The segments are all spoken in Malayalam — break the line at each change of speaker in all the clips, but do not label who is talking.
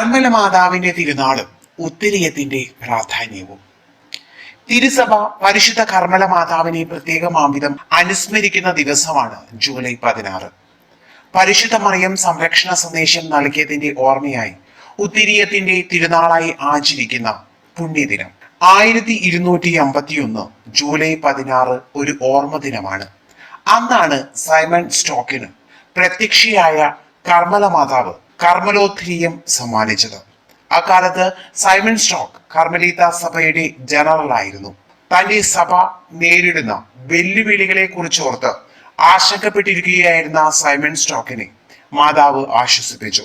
കർമ്മല മാതാവിന്റെ തിരുനാളും ഉത്തരീയത്തിന്റെ പ്രാധാന്യവും. തിരുസഭ പരിശുദ്ധ കർമ്മല മാതാവിനെ പ്രത്യേകമാംവിധം അനുസ്മരിക്കുന്ന ദിവസമാണ് ജൂലൈ പതിനാറ്. പരിശുദ്ധ മറിയം സംരക്ഷണ സന്ദേശം നൽകിയതിന്റെ ഓർമ്മയായി ഉത്തിരിയത്തിന്റെ തിരുനാളായി ആചരിക്കുന്ന പുണ്യദിനം. ആയിരത്തി ഇരുന്നൂറ്റി അമ്പത്തിയൊന്ന് ജൂലൈ പതിനാറ് ഒരു ഓർമ്മ ദിനമാണ്. അന്നാണ് സൈമൺ സ്റ്റോക്കിന് പ്രത്യക്ഷയായ കർമ്മല മാതാവ് കർമ്മലോത്രീയം സമ്മാനിച്ചത്. അക്കാലത്ത് സൈമൺ സ്റ്റോക്ക് കർമ്മലീത്ത സഭയുടെ ജനറൽ ആയിരുന്നു തന്റെ സഭ നേരിടുന്ന വെല്ലുവിളികളെ കുറിച്ച് ഓർത്ത് ആശങ്കപ്പെട്ടിരിക്കുകയായിരുന്ന സൈമൺ സ്റ്റോക്കിനെ മാതാവ് ആശ്വസിപ്പിച്ചു.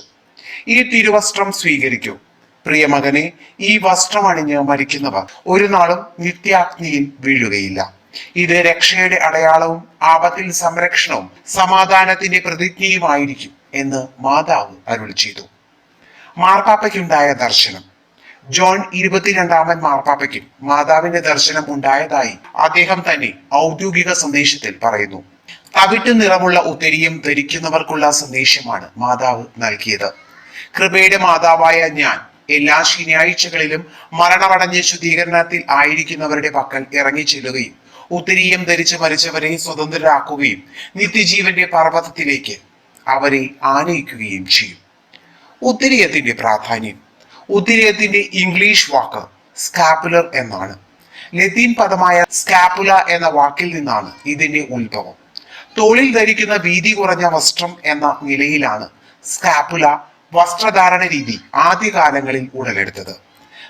ഈ തിരുവസ്ത്രം സ്വീകരിക്കൂ. പ്രിയമകനെ ഈ വസ്ത്രം അണിഞ്ഞ് മരിക്കുന്നവർ ഒരു നാളും നിത്യാഗ്നിയിൽ വീഴുകയില്ല. ഇത് രക്ഷയുടെ അടയാളവും ആപത്തിൽ സംരക്ഷണവും സമാധാനത്തിന്റെ പ്രതിജ്ഞയുമായിരിക്കും. എന്ന് മാതാവ് അരുൾ ചെയ്തു. മാർപ്പാപ്പയ്ക്കുണ്ടായ ദർശനം. ജോൺ ഇരുപത്തിരണ്ടാമൻ മാർപ്പാപ്പയ്ക്കും മാതാവിന്റെ ദർശനം ഉണ്ടായതായി അദ്ദേഹം തന്നെ ഔദ്യോഗിക സന്ദേശത്തിൽ പറയുന്നു. തവിട്ട് നിറമുള്ള ഉത്തരിയും ധരിക്കുന്നവർക്കുള്ള സന്ദേശമാണ് മാതാവ് നൽകിയത്. കൃപയുടെ മാതാവായ ഞാൻ എല്ലാ ശനിയാഴ്ചകളിലും മരണമടഞ്ഞ ശുദ്ധീകരണത്തിൽ ആയിരിക്കുന്നവരുടെ പക്കൽ ഇറങ്ങി ചെല്ലുകയും ഉത്തരീയം ധരിച്ച് മരിച്ചവരെ സ്വതന്ത്രരാക്കുകയും നിത്യജീവന്റെ പർവതത്തിലേക്ക് അവരെ ആനയിക്കുകയും ചെയ്യും. ഉത്തിരീയത്തിന്റെ പ്രാധാന്യം ഉത്തിരീയത്തിന്റെ ഇംഗ്ലീഷ് വാക്ക് സ്കാപ്പുലർ എന്നാണ്. ലത്തീൻ പദമായ സ്കാപ്പുല എന്ന വാക്കിൽ നിന്നാണ് ഇതിന്റെ ഉത്ഭവം. തോളിൽ ധരിക്കുന്ന വീതി കുറഞ്ഞ വസ്ത്രം എന്ന നിലയിലാണ് സ്കാപ്പുല വസ്ത്രധാരണ രീതി ആദ്യകാലങ്ങളിൽ ഉടലെടുത്തത്.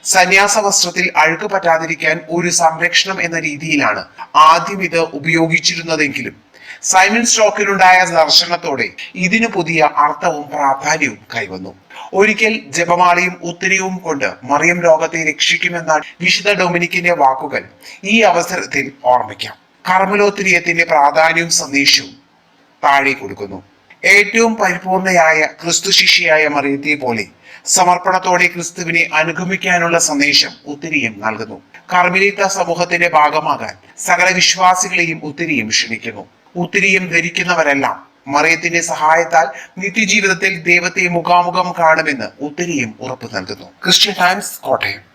സന്യാസ വസ്ത്രത്തിൽ അഴുക്ക് പറ്റാതിരിക്കാൻ ഒരു സംരക്ഷണം എന്ന രീതിയിലാണ് ആദ്യം ഇത് ഉപയോഗിച്ചിരുന്നതെങ്കിലും സൈമൺ സ്റ്റോക്കിലുണ്ടായ ദർശനത്തോടെ ഇതിനു പുതിയ അർത്ഥവും പ്രാധാന്യവും കൈവന്നു. ഒരിക്കൽ ജപമാലയും ഉത്തരവും കൊണ്ട് മറിയം ലോകത്തെ രക്ഷിക്കുമെന്ന വിശുദ്ധ ഡൊമിനിക്കിന്റെ വാക്കുകൾ ഈ അവസരത്തിൽ ഓർമ്മിക്കാം. കർമ്മലോത്തിരിയത്തിന്റെ പ്രാധാന്യവും സന്ദേശവും താഴെ കൊടുക്കുന്നു. ഏറ്റവും പരിപൂർണയായ ക്രിസ്തു ശിഷ്യയായ മറിയത്തെ പോലെ സമർപ്പണത്തോടെ ക്രിസ്തുവിനെ അനുഗമിക്കാനുള്ള സന്ദേശം ഉത്തിരിയും നൽകുന്നു. കർമ്മിലീത്ത സമൂഹത്തിന്റെ ഭാഗമാകാൻ സകല വിശ്വാസികളെയും ഉത്തിരിയും ക്ഷണിക്കുന്നു. ഉത്തിരിയും ധരിക്കുന്നവരെല്ലാം. മറിയത്തിന്റെ സഹായത്താൽ നിത്യജീവിതത്തിൽ ദൈവത്തെ മുഖാമുഖം കാണുമെന്ന് ഉത്തിരിയും ഉറപ്പു നൽകുന്നു ക്രിസ്ത്യൻ ടൈംസ് കോട്ടയം.